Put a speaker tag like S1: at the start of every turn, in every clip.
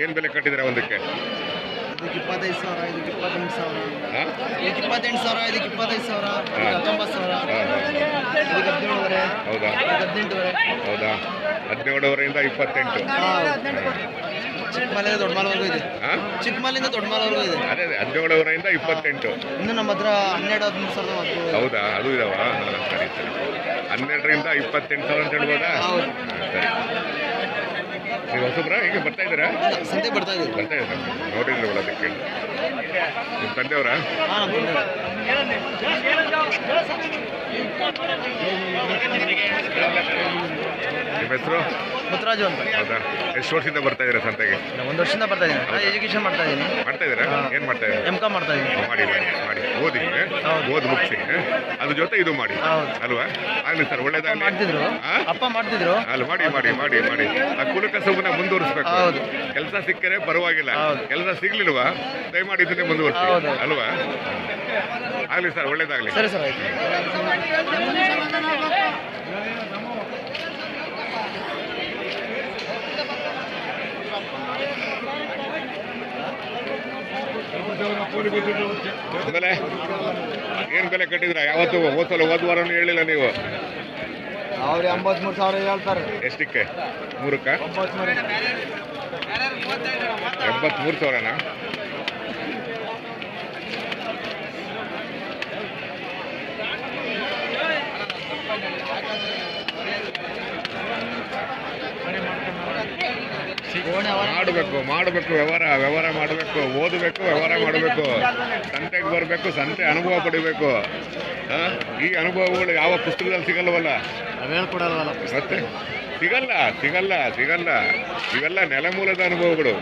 S1: ಏನು ಬೆಲೆ ಕಟ್ಟಿದ್ದೀರಾ ಒಂದಕ್ಕೆ?
S2: ಇದಕ್ಕೆ ಇಪ್ಪತ್ತೈದು ಸಾವಿರ ಇದಕ್ಕೆ ಇಪ್ಪತ್ತೆಂಟು ಸಾವಿರ.
S1: ಹಾಂ?
S2: ಇದಕ್ಕೆ ಇಪ್ಪತ್ತೆಂಟು ಸಾವಿರ ಇದಕ್ಕೆ ಇಪ್ಪತ್ತೈದು ಸಾವಿರ ಇದಕ್ಕೆ ಹತ್ತೊಂಬತ್ತು ಸಾವಿರ. ಇದಕ್ಕೆ ಹದಿನೇಳುವರೆ.
S1: ಹೌದಾ?
S2: ಇದಕ್ಕೆ ಹದಿನೆಂಟುವರೆ.
S1: ಹೌದಾ? ಹದಿನೇಳುವರೆಯಿಂದ ಇಪ್ಪತ್ತೆಂಟು.
S2: ಚಿಕ್ಕ ಮಾಲಿಂದ ದೊಡ್ಡ ಮಾಲ್ವರೆಗೂ ಇದೆ.
S1: ಹಾಂ?
S2: ಚಿಕ್ಕಮಲೆಯಿಂದ ದೊಡ್ಡ ಮಾಲ್ವರೆಗೂ ಇದೆ.
S1: ಅದೇ ಅದೇ. ಹದಿನೇಳುವರೆಯಿಂದ ಇಪ್ಪತ್ತೆಂಟು.
S2: ಇನ್ನು ನಮ್ಮ ಹತ್ರ ಹನ್ನೆರಡು ಹದಿಮೂರು ಸಾವಿರದ ಮಕ್ಕಳು
S1: ಹೌದಾ? ಅದು ಇದಾವ? ಹಾಂ ಸರಿ ಸರಿ. ಹನ್ನೆರಡರಿಂದ ಇಪ್ಪತ್ತೆಂಟು ಸಾವಿರ ಅಂತ ಹೇಳ್ಬೋದಾ? ನೀವು ಹೊಸಬ್ರಾ ಈಗ ಬರ್ತಾ ಇದ್ದೀರಾ?
S2: ಸಂತೆ ಬರ್ತಾ ಇದ್ದೀವಿ
S1: ಬರ್ತಾ ಇದ್ದೀರಾ ನೋಡಿದ್ರೆ ಅದಕ್ಕೆ. ನಿಮ್ಮ ತಂದೆಯವರಾ?
S2: ನಿಮ್ಮ
S1: ಹೆಸರು?
S2: ಮುತ್ತರಾಜು ಅಂತ.
S1: ಹೌದಾ? ಎಷ್ಟು ವರ್ಷದಿಂದ ಬರ್ತಾ ಇದ್ದೀರಾ ಸಂತೆಗೆ?
S2: ನಾನು ಒಂದು ವರ್ಷದಿಂದ ಬರ್ತಾ ಇದ್ದೀನಿ. ನಾನು ಎಜುಕೇಶನ್ ಮಾಡ್ತಾ ಇದ್ದೀನಿ.
S1: ಮಾಡ್ತಾ ಇದ್ದೀರಾ? ಏನು ಮಾಡ್ತಾ ಇದ್ದೀರಾ?
S2: ಎಂ ಕಾಮ್ ಮಾಡ್ತಾ ಇದ್ದೀನಿ.
S1: ಮಾಡಿ ಮಾಡಿ ಮಾಡಿ. ಓದಿ ಹ?
S2: ಹೌದು.
S1: ಓದ್ ಮುಗಿಸಿ ಅದ್ರ ಜೊತೆ ಇದು ಮಾಡಿ.
S2: ಹೌದು.
S1: ಅಲ್ವಾ? ಆಗಲಿ ಸರ್ ಒಳ್ಳೇದಾಗಲಿ.
S2: ಮಾಡ್ತಿದ್ರು? ಅಪ್ಪ ಮಾಡ್ತಿದ್ರು?
S1: ಅಲ್ಲಿ ಮಾಡಿ ಮಾಡಿ ಮಾಡಿ ಮಾಡಿ. ಆ ಕುಲ ಕಸಬನ್ನ ಮುಂದುವರಿಸ್ಬೇಕು.
S2: ಹೌದು.
S1: ಕೆಲಸ ಸಿಕ್ಕರೆ ಪರವಾಗಿಲ್ಲ.
S2: ಹೌದು.
S1: ಕೆಲಸ ಸಿಗ್ಲಿಲ್ವಾ? ದಯಮಾಡಿ ಇದನ್ನೇ ಮುಂದುವರಿಸಿ.
S2: ಹೌದು.
S1: ಅಲ್ವಾ? ಆಗ್ಲಿ ಸರ್ ಒಳ್ಳೇದಾಗ್ಲಿ.
S2: ಸರಿ ಸರ್ ಆಯ್ತು.
S1: ಆಮೇಲೆ ಏನ್ ಬೆಲೆ ಕಟ್ಟಿದ್ರ ಯಾವತ್ತು ಹೋದ್ಸಲ ಹೋದ ವಾರನೂ ಹೇಳಿಲ್ಲ ನೀವು.
S2: ಅವ್ರು ಎಂಬತ್ಮೂರು ಸಾವಿರ ಹೇಳ್ತಾರೆ.
S1: ಎಷ್ಟಕ್ಕೆ? ಮೂರಕ್ಕೆ? ಎಂಬತ್ಮೂರು ಸಾವಿರನಾ? ಮಾಡಬೇಕು ಮಾಡಬೇಕು ವ್ಯವಹಾರ ವ್ಯವಹಾರ ಮಾಡಬೇಕು ಓದಬೇಕು ವ್ಯವಹಾರ ಮಾಡಬೇಕು. ಸಂತೆಗೆ ಬರಬೇಕು ಸಂತೆ ಅನುಭವ ಪಡಿಬೇಕು. ಆ? ಈ ಅನುಭವಗಳು ಯಾವ ಪುಸ್ತಕದಲ್ಲಿ ಸಿಗಲ್ವಲ್ಲ? ಮತ್ತೆ? ಸಿಗಲ್ಲ ಸಿಗಲ್ಲ ಸಿಗಲ್ಲ. ಇವೆಲ್ಲ ನೆಲಮೂಲದ ಅನುಭವಗಳು.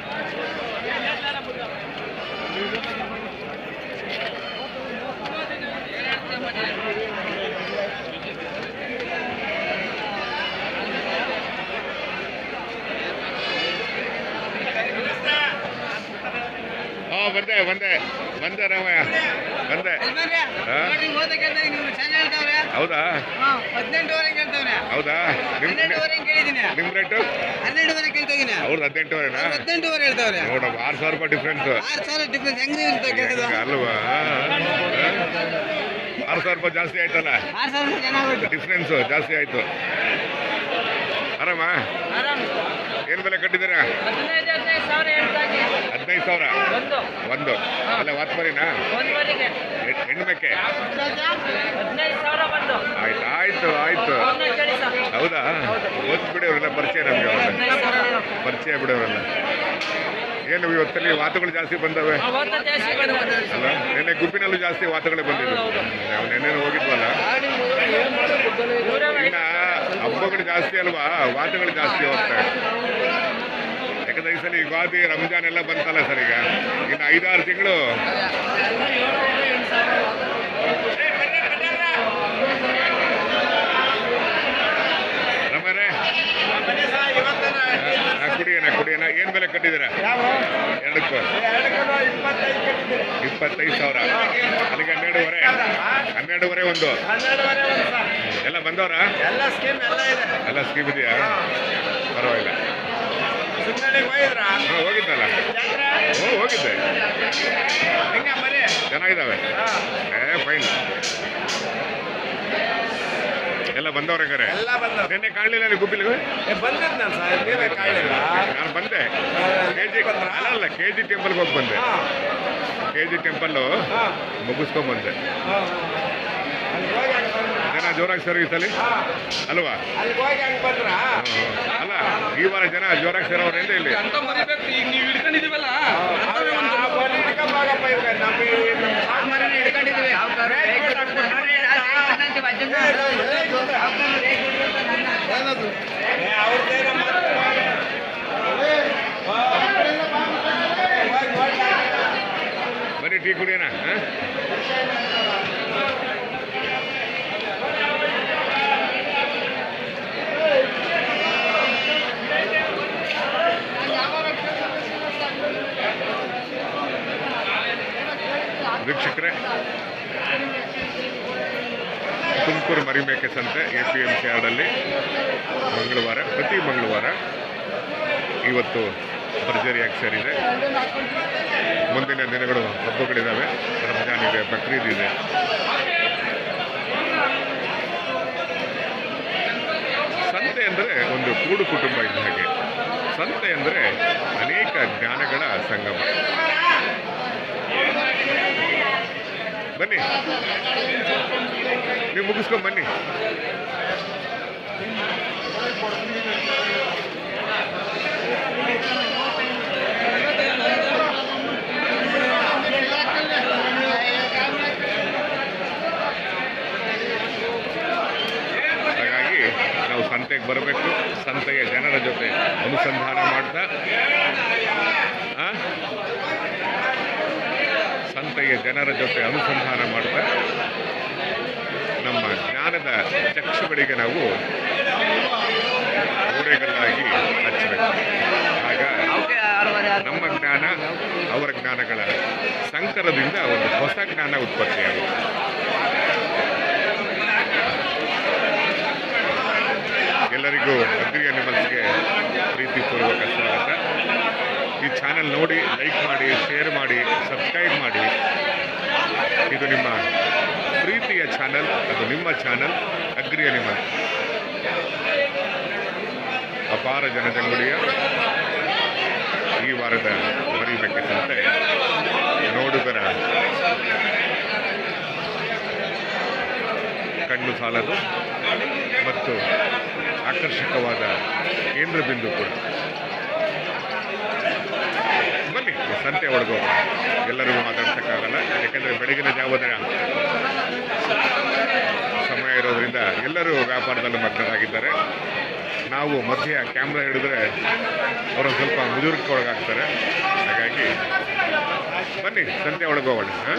S1: ಬಂದೆ ಬಂದೆ ಬಂದೆ ರಾಮಯ್ಯ ಬಂದೆ? ಹೌದಾ ಹೌದಾ? ನಿಮ್ ರೇಟು ಅವ್ರದ್ದು ಹದಿನೆಂಟುವರೆನಾ ನೋಡಮ್ಮ ಆರು ಸಾವಿರ ರೂಪಾಯಿ ಡಿಫ್ರೆನ್ಸ್ ಅಲ್ವಾ? ಆರು ಸಾವಿರ ರೂಪಾಯಿ ಜಾಸ್ತಿ ಆಯ್ತಲ್ಲ? ಡಿಫ್ರೆನ್ಸ್ ಜಾಸ್ತಿ ಆಯ್ತು. ಆರಾಮ? ಏನ್ ಬೆಲೆ ಕಟ್ಟಿದ್ದೀರಾ?
S3: ಹದಿನೈದು ಸಾವಿರ ಒಂದು.
S1: ಅಲ್ಲ ವಾತ್ಮರಿನಾ ಹೆಣ್ಣು ಹೆಣ್ಮೆಕ್ಕೆ ಆಯ್ತು ಆಯ್ತು ಆಯ್ತು. ಹೌದಾ? ಓದ್ ಬಿಡೋರೆಲ್ಲ ಪರಿಚಯ ನಮ್ಗೆ ಪರಿಚಯ ಬಿಡೋರೆಲ್ಲ. ಏನು ಇವತ್ತಲ್ಲಿ ವಾತುಗಳು ಜಾಸ್ತಿ ಬಂದವೆ? ಅಲ್ಲ ನಿನ್ನೆ ಗುಂಪಿನಲ್ಲೂ ಜಾಸ್ತಿ ವಾತುಗಳೇ ಬಂದಿದ್ವು ನಾವು ನೆನ್ನೆ ಹೋಗಿದ್ವಲ್ಲ ಇನ್ನ ಹಬ್ಬಗಳು ಜಾಸ್ತಿ ಅಲ್ವಾ? ವಾದಗಳು ಜಾಸ್ತಿ ಹೋಗ್ತವೆ ಯಾಕಂದ್ರೆ ಈ ಸಲ ಯುಗಾದಿ ರಂಜಾನ್ ಎಲ್ಲ ಬಂತಲ್ಲ ಸರ್ ಈಗ? ಇನ್ನು ಐದಾರು ತಿಂಗಳು. ಕುಡಿಯೋಣ ಕುಡಿಯೋಣ ಏನ್ ಬೆಲೆ ಕಟ್ಟಿದ್ದೀರಾ? ಎರಡಕ್ಕೂ. ಇಪ್ಪತ್ತೈದು ಸಾವಿರ. ಅಲ್ಲಿಗೆ ಹನ್ನೆರಡುವರೆ ಒಂದು. ಎಲ್ಲ ಬಂದವರ?
S2: ಎಲ್ಲ ಸ್ಕೀಮ್ ಎಲ್ಲ ಇದೆ.
S1: ಎಲ್ಲ ಸ್ಕೀಮ್ ಇದೆಯಾ? ಪರವಾಗಿಲ್ಲ.
S2: ಸುಮ್ಮನೆ ಹೋಗಿದ್ರಾ?
S1: ಹಾ ಹೋಗಿದ್ದಲ್ಲ. ಹ್ಞೂ ಹೋಗಿದ್ದೆ.
S2: ಹೆಂಗ ಮರಿ
S1: ಚೆನ್ನಾಗಿದ್ದಾವೆ. ಏ ಫೈನ್ ಎಲ್ಲ ಬಂದವ್ರೆ ಕರೆ
S2: ಎಲ್ಲ ಬಂದರು
S1: ನಿನ್ನೆ ಕಾಣಲಿಲ್ಲ ನೀವು ಗುಬ್ಬಿಲಿಗೆ?
S2: ಬಂದಿದ್ ನಾನು ಸರ್. ನೀವೇ ಕಾಣಲಿಲ್ಲ.
S1: ನಾನು ಬಂದೆ. ಕೆ ಜಿ ಅಲ್ಲ ಕೆ ಜಿ ಟೆಂಪಲ್ಗೆ ಹೋಗಿ ಬಂದೆ. ಕೆ ಜಿ ಟೆಂಪಲ್ಲು ಮುಗಿಸ್ಕೊಂಬಂದೆ
S2: ಅಲ್ಲಿ ಹೋಗಿ ಹಂಗೆ ಬಂದ್ರ
S1: ಜನ ಜೋರಾಗಿ ಸರ್ವಿಸಲ್ಲಿ ಅಲ್ವಾ?
S2: ಅಲ್ಲಿ ಹೋಗಿ ಹಂಗೆ ಬಂದ್ರ
S1: ಹ್ಮ್. ಅಲ್ಲ ಈ ವಾರ ಜನ ಜೋರಾಗಿ ಸೇರೋರೇಂದ್ರ ಇಲ್ಲಿ
S4: ಅಂತ ಟೀ ಈಗ ನೀವು ಹಿಡ್ಕೊಂಡಿದೀವಲ್ಲ
S2: ಹಿಡ್ಕೊಂಬಾಗಪ್ಪ ಇವಾಗ ನಮ್ಮ ಈ- ನಮ್ಮ ಸಾಮಾನ್ಯನ ಹಿಡ್ಕೊಂಡಿದೀವಿ ಏ, ಅವ್ರ್ದೇನೋ ಮಾತು.
S1: ಬನ್ನಿ ಟೀ ಕುಡಿಯೋಣ ಹಾ? ವೀಕ್ಷಕರೇ, ತುಮಕೂರು ಮರಿಮೇಕೆ ಸಂತೆ ಎ ಪಿ ಎಂ ಸಿ ಆರ್ಡಲ್ಲಿ ಮಂಗಳವಾರ, ಪ್ರತಿ ಮಂಗಳವಾರ ಇವತ್ತು ಭರ್ಜರಿಯಾಗಿ ಸೇರಿದೆ. ಮುಂದಿನ ದಿನಗಳು ಹಬ್ಬಗಳಿದ್ದಾವೆ ರಂಜಾನ್ ಇದೆ, ಬಕ್ರೀದ್ ಇದೆ. ಸಂತೆ ಅಂದರೆ ಒಂದು ಕೂಡು ಕುಟುಂಬ ಇದ್ದ ಹಾಗೆ. ಸಂತೆ ಅಂದರೆ ಅನೇಕ ಜ್ಞಾನಗಳ ಸಂಗಮ. ಬನ್ನಿ ನೀವು ಮುಗಿಸ್ಕೊಂಡು ಬನ್ನಿ ಹಾಗಾಗಿ ನಾವು ಸಂತೆಗೆ ಬರಬೇಕು ಸಂತೆಯ ಜನರ ಜೊತೆ ಅನುಸಂಧಾನ ಮಾಡ್ತಾ ಆ? ಸಂತೆಯ ಜನರ ಜೊತೆ ಅನುಸಂಧಾನ ಮಾಡ್ತಾ ನಮ್ಮ ಜ್ಞಾನದ ಚಕ್ಷುಗಳಿಗೆ ನಾವು ಗೋಡೆಗಳಾಗಿ ಹಚ್ಚಬೇಕು. ಆಗ ನಮ್ಮ ಜ್ಞಾನ ಅವರ ಜ್ಞಾನಗಳ ಸಂಕರದಿಂದ ಒಂದು ಹೊಸ ಜ್ಞಾನ ಉತ್ಪತ್ತಿಯಾಗುತ್ತೆ. ಎಲ್ಲರಿಗೂ ಅಗ್ರಿ ಅನಿಮಲ್ಸ್ಗೆ ಪ್ರೀತಿಪೂರ್ವಕ ಸ್ವಾಗತ. ಈ ಚಾನೆಲ್ ನೋಡಿ ಲೈಕ್ ಮಾಡಿ, ಶೇರ್ ಮಾಡಿ, ಸಬ್ಸ್ಕ್ರೈಬ್ ಮಾಡಿ. ಇದು ನಿಮ್ಮ ಪ್ರೀತಿಯ ಚಾನೆಲ್, ಅದು ನಿಮ್ಮ ಚಾನೆಲ್ ಅಗ್ರಿ ಅನಿಮಲ್ ಅಪಾರ ಜನಜಂಗುಳಿಯ ಈ ವಾರದ ಮರಿಬೇಕಂತೆ ನೋಡುಗರ ಕಣ್ಣು ಸಾಲದು ಮತ್ತು ಆಕರ್ಷಕವಾದ ಕೇಂದ್ರ ಬಿಂದು ಕೂಡ. ಸಂತೆ ಒಳಗೋ ಎಲ್ಲರಿಗೂ ಮಾತಾಡ್ಸೋಕ್ಕಾಗಲ್ಲ. ಯಾಕೆಂದರೆ ಬೆಳಗಿನ ಜಾವದ ಸಮಯ ಇರೋದ್ರಿಂದ ಎಲ್ಲರೂ ವ್ಯಾಪಾರದಲ್ಲಿ ಮಗ್ನರಾಗಿದ್ದಾರೆ. ನಾವು ಮಧ್ಯ ಕ್ಯಾಮ್ರಾ ಹಿಡಿದ್ರೆ ಅವರು ಸ್ವಲ್ಪ ಮುಜುರ್ಗಕ್ಕೆ ಒಳಗಾಗ್ತಾರೆ. ಹಾಗಾಗಿ ಬನ್ನಿ, ಸಂತೆ ಒಳಗೆ ಹಾಂ?